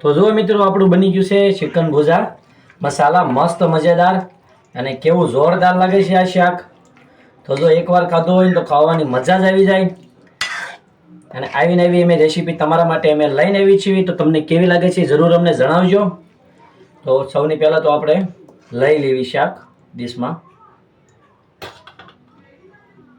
તો જુઓ મિત્રો, આપણું બની ગયું છે ચિકન ભુજા. મસાલા મસ્ત મજેદાર અને કેવું જોરદાર લાગે છે આ શાક. તો જો એકવાર ખાધું હોય તો ખાવાની મજા જ આવી જાય. અને આવીને આવી અમે રેસીપી તમારા માટે અમે લઈને આવી છીએ. તો તમને કેવી લાગે છે જરૂર અમને જણાવજો. તો સૌની પહેલાં તો આપણે લઈ લેવી શાક ડીશમાં.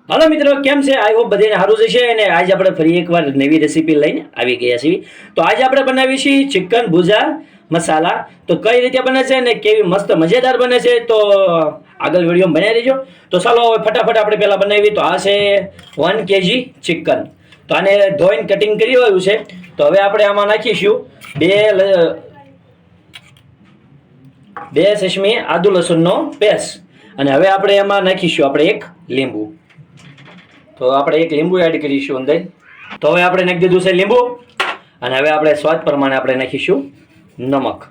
હાલો મિત્રો, કેમ છે? આઈ હોપ બધાને સારું જશે અને આજે આપણે ફરી એકવાર નવી રેસીપી લઈને આવી ગયા છીએ. તો આજે આપણે બનાવીએ છીએ ચિકન ભુજા મસાલા તો કઈ રીતે બને છે અને કેવી મસ્ત મજેદાર બને છે તો આગળ વીડિયો બનાવી દેજો. તો ચાલો હવે ફટાફટ આપણે પહેલાં બનાવી તો આ છે વન કેજી ચિકન તો આને ધોઈને કટિંગ કરી રહ્યું છે. તો હવે આપણે આમાં નાખીશું બે બે ચશ્મી આદુ લસણનો પેસ્ટ. અને હવે આપણે એમાં નાખીશું આપણે એક લીંબુ. તો આપણે એક લીંબુ એડ કરીશું અંદર. તો હવે આપણે નાખી દીધું છે લીંબુ. અને હવે આપણે સ્વાદ પ્રમાણે આપણે નાખીશું નમક.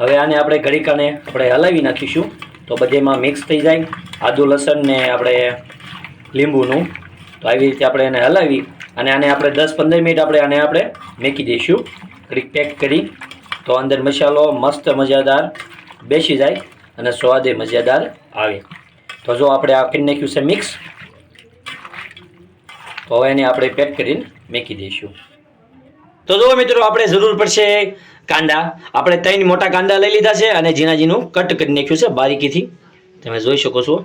હવે આને આપણે ઘડીકાને આપણે હલાવી નાખીશું. તો બધેમાં મિક્સ થઈ જાય. આદુ, લસણ ને આપણે લીંબુનું. તો આવી રીતે આપણે એને હલાવી અને આને આપણે દસ પંદર મિનિટ આપણે આને આપણે મેકી દઈશું. ઘડીક પેક કરી. તો અંદર મસાલો મસ્ત મજાદાર બેસી જાય અને સ્વાદે મજાદાર આવે. તો જો આપણે આ કરી નાખ્યું છે મિક્સ તો હવે એને આપણે પેક કરીને મેકી દઈશું. તો જુઓ મિત્રો, આપણે જરૂર પડશે કાંદા. આપણે ત્રણ મોટા કાંદા લઈ લીધા છે અને ઝીણાજીનું કટ કરી નાખ્યું છે બારીકીથી. તમે જોઈ શકો છો.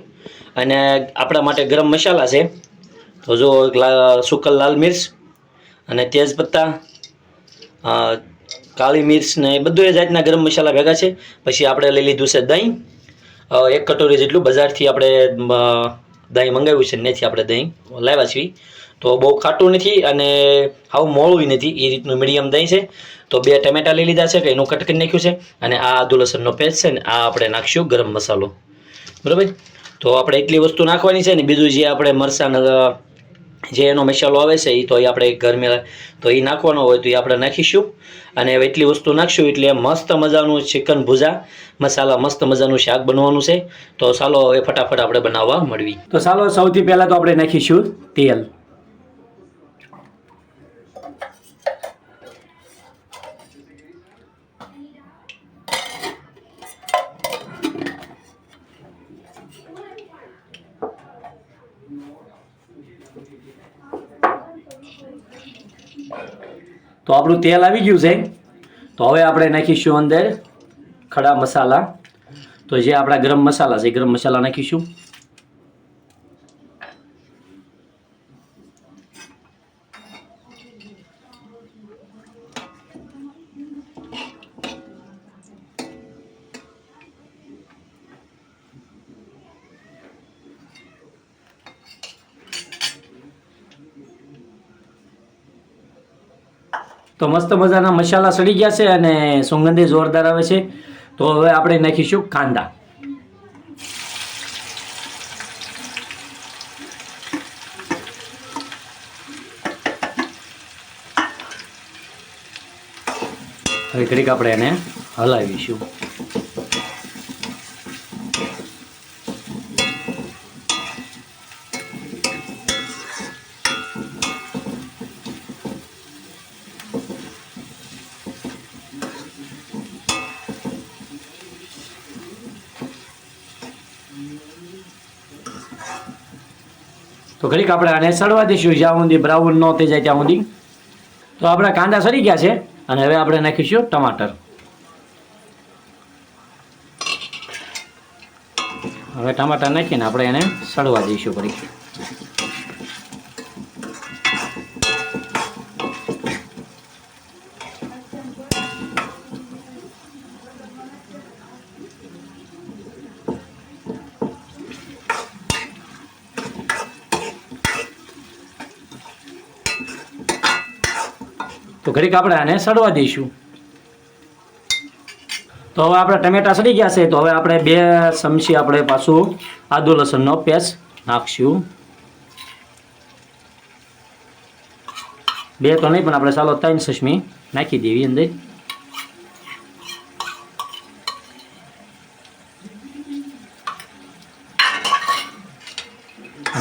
અને આપણા માટે ગરમ મસાલા છે. તો જો સુકલ લાલ મિર્ચ અને તેજપત્તા કાળી મિર્ચ ને બધું એ જાતના ગરમ મસાલા ભેગા છે. પછી આપણે લઈ લીધું છે દહીં. એક કટોરી જેટલું બજારથી આપણે દહીં મંગાવ્યું છે, નેથી આપણે દહીં લાવ્યા છીએ. તો બહુ ખાટું નથી અને આવું મોળું નથી એ રીતનું મીડિયમ દહીં છે. તો બે ટમેટા લઈ લીધા છે, કે એનું કટ કરી નાખ્યું છે. અને આ આદુ લસણનો પેસ્ટ છે ને, આ આપણે નાખશું ગરમ મસાલો. બરાબર? તો આપણે એટલી વસ્તુ નાખવાની છે ને, બીજું જે આપણે મરચાં જે એનો મસાલો આવે છે એ તો એ આપણે ગરમી તો એ નાખવાનો હોય તો એ આપણે નાખીશું. અને એટલી વસ્તુ નાખશું એટલે મસ્ત મજાનું ચિકન ભુજા, મસાલા મસ્ત મજાનું શાક બનવાનું છે. તો ચાલો હવે ફટાફટ આપણે બનાવવા મળવી તો ચાલો સૌથી પહેલાં તો આપણે નાખીશું તેલ. તો આપણું તેલ આવી ગયું છે. તો હવે આપણે નાખીશું અંદર ખડા મસાલા. તો જે આપણા ગરમ મસાલા છે ગરમ મસાલા નાખીશું. તો મસ્ત મજાના મસાલા સડી ગયા છે અને સુગંધી જોરદાર આવે છે. તો હવે આપણે નાખીશું કાંદા હવે ઘડીક આપણે એને હલાવીશું. તો ઘડીક આપણે આને સડવા દઈશું. જ્યાં સુધી બ્રાઉન ન થઈ જાય ત્યાં સુધી. તો આપણા કાંદા સરી ગયા છે. અને હવે આપણે નાખીશું ટમાટર. હવે ટમાટર નાખીને આપણે એને સડવા દઈશું ઘડીક. તો ઘડીક આપણે આને સડવા દઈશું. તો હવે આપણે ટમેટા સડી ગયા છે, તો હવે આપણે બે ચમચી આપણે પાછું આદુ લસણનો પેસ્ટ નાખશું. બે તો નહીં, પણ આપણે ચાલો ત્રણ સસમી નાખી દેવી અંદર.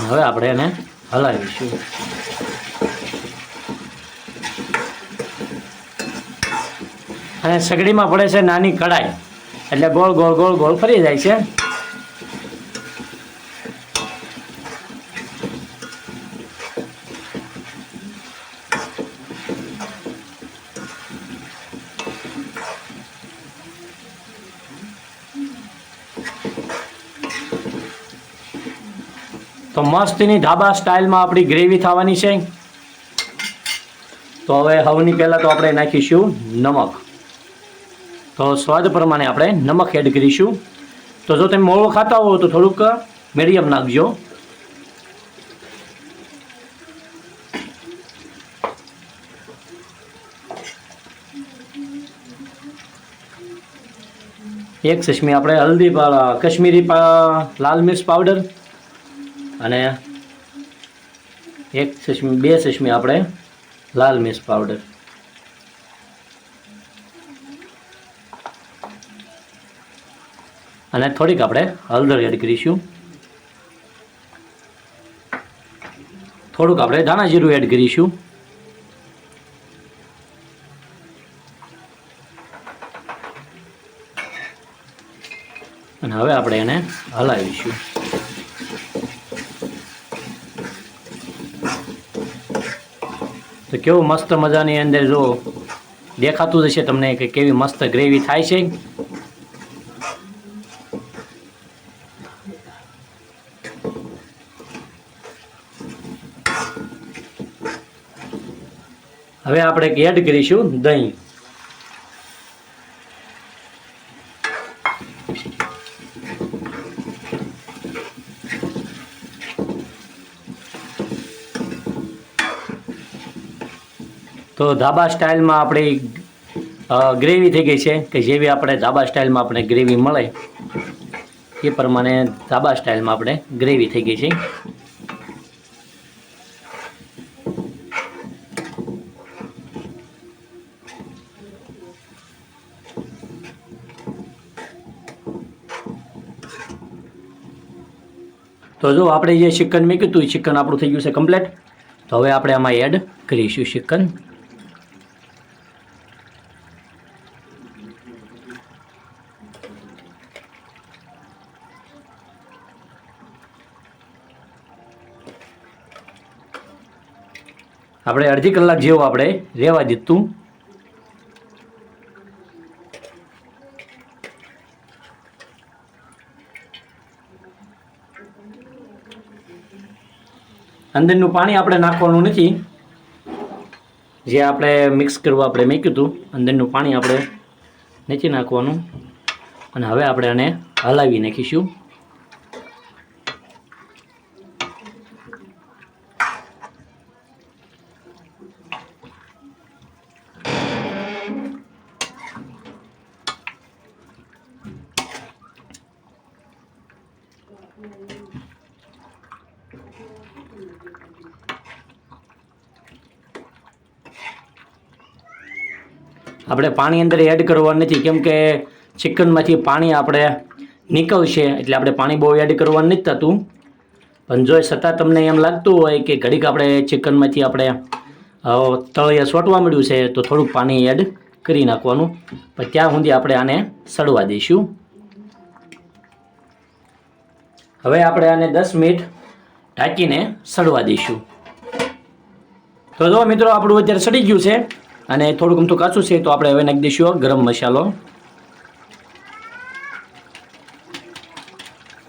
હવે આપણે એને હલાવીશું. અને સગડીમાં પડે છે નાની કડાઈ એટલે ગોળ ગોળ ગોળ ગોળ ફરી જાય છે. તો મસ્તની ઢાબા સ્ટાઇલમાં આપણી ગ્રેવી થવાની છે. તો હવે હવની પહેલાં તો આપણે નાખીશું નમક. તો સ્વાદ પ્રમાણે આપણે નમક એડ કરીશું. તો જો તમે મોળો ખાતા હો તો થોડુંક મીડિયમ નાખજો. એક ચશ્મી આપણે હલ્દી કશ્મીરી લાલ મિર્ચ પાવડર અને એક ચશ્મી, બે ચશ્મી આપણે લાલ મિર્ચ પાવડર. અને થોડીક આપણે હળદર એડ કરીશું. થોડુંક આપણે ધાણા જીરું એડ કરીશું. અને હવે આપણે એને હલાવીશું. તો કેવું મસ્ત મજાની અંદર જો દેખાતું જ હશે તમને કે કેવી મસ્ત ગ્રેવી થાય છે. હવે આપણે એડ કરીશું, દહીં. તો ધાબા સ્ટાઇલમાં આપણી ગ્રેવી થઈ ગઈ છે, કે જેવી આપણે ધાબા સ્ટાઇલમાં આપણે ગ્રેવી મળે, એ પ્રમાણે ધાબા સ્ટાઇલમાં આપણે ગ્રેવી થઈ ગઈ છે. તો જો આપણે જે ચિકન મેં કીધું ચિકન આપણું થઈ ગયું છે કમ્પ્લેટ તો હવે આપણે આમાં એડ કરીશું ચિકન આપણે અડધી કલાક જેવું આપણે રહેવા દીધું. અંદરનું પાણી આપણે નાખવાનું નથી. જે આપણે મિક્સ કરવા આપણે મેં હતું, અંદરનું પાણી આપણે નથી નાખવાનું. અને હવે આપણે આને હલાવી નાખીશું. આપણે પાણી અંદર એડ કરવાનું નથી, કેમ કે ચિકનમાંથી પાણી આપણે નીકળશે, એટલે આપણે પાણી બહુ એડ કરવાનું નથી થતું. પણ જો છતાં તમને એમ લાગતું હોય કે ઘડીક આપણે ચિકનમાંથી આપણે તળિયા સોટવા મળ્યું છે, તો થોડુંક પાણી એડ કરી નાખવાનું. પણ ત્યાં સુધી આપણે આને સડવા દઈશું. હવે આપણે આને દસ મિનિટ ઢાંકીને સડવા દઈશું. તો જો મિત્રો આપણું અત્યારે સડી ગયું છે. અને થોડુંક અમથું કાચું છે તો આપણે હવે નાખી દઈશું ગરમ મસાલો.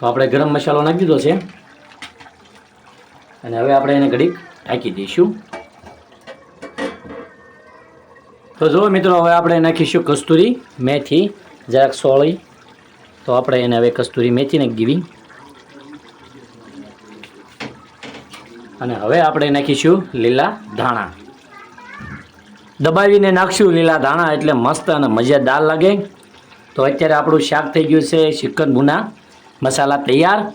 તો આપણે ગરમ મસાલો નાખી દીધો છે. અને હવે આપણે એને ઘડીક ઢાંકી દઈશું. તો જુઓ મિત્રો, હવે આપણે નાખીશું કસ્તુરી મેથી, જરાક સોળી. તો આપણે એને હવે કસ્તુરી મેથી નાખી દીધી. અને હવે આપણે નાખીશું લીલા ધાણા. દબાવીને નાખશું લીલા ધાણા એટલે મસ્ત અને મજેદાર લાગે. તો અત્યારે આપણું શાક થઈ ગયું છે ચિકન ભૂના. મસાલા તૈયાર.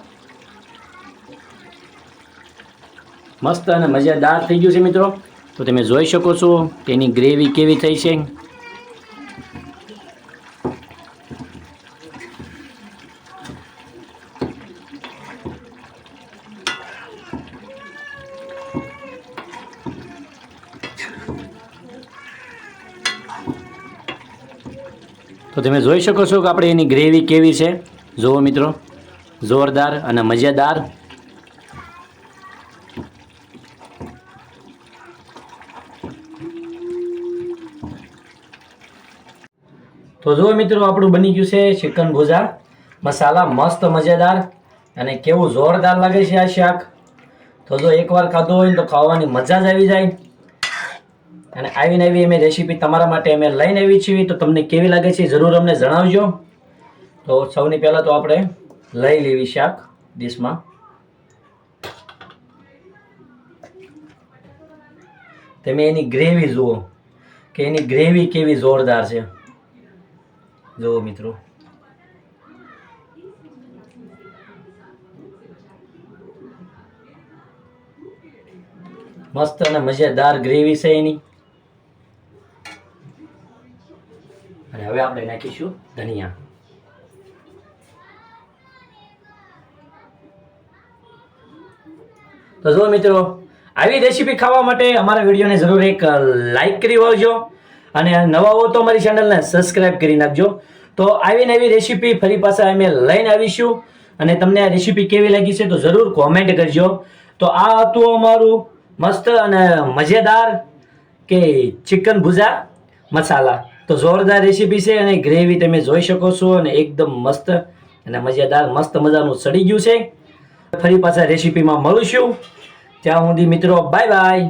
મસ્ત અને મજેદાર થઈ ગયું છે મિત્રો. તો તમે જોઈ શકો છો તેની ગ્રેવી કેવી થઈ છે. તો તમે જોઈ શકો છો કે આપણે એની ગ્રેવી કેવી છે. જુઓ મિત્રો, જોરદાર અને મજેદાર. તો જુઓ મિત્રો, આપણું બની ગયું છે ચિકન ભુજા. મસાલા મસ્ત મજેદાર અને કેવું જોરદાર લાગે છે આ શાક. તો જો એકવાર ખાધું હોય તો ખાવાની મજા જ આવી જાય. અને આવી અમે રેસીપી તમારા માટે અમે લઈને આવી છીએ. તો તમને કેવી લાગે છે જરૂર અમને જણાવજો. તો સૌની પહેલાં તો આપણે લઈ લેવી શાક ડીશમાં તમે એની ગ્રેવી જુઓ કે એની ગ્રેવી કેવી જોરદાર છે. જુઓ મિત્રો. મસ્ત અને મજેદાર ગ્રેવી છે એની. અને હવે આપણે નાખીશું ધનિયા. તો જો મિત્રો, આવી રેસીપી ખાવા માટે અમારા વિડીયોને જરૂર એક લાઈક કરી વળજો અને નવા હો તો અમારી ચેનલને સબસ્ક્રાઇબ કરી નાખજો. તો આવી નવી રેસીપી ફરી પાછા અમે લઈને આવીશું અને તમને આ રેસીપી કેવી લાગી છે તો જરૂર કોમેન્ટ કરજો. તો આ હતું અમારું મસ્ત અને મજેદાર કે ચિકન ભુજા મસાલા. તો જોરદાર રેસીપી છે અને ગ્રેવી તમે જોઈ શકો છો અને એકદમ મસ્ત અને મજેદાર મસ્ત મજાનું સડી ગયું છે. ફરી પાછા રેસીપીમાં મળીશું ત્યાં સુધી મિત્રો બાય બાય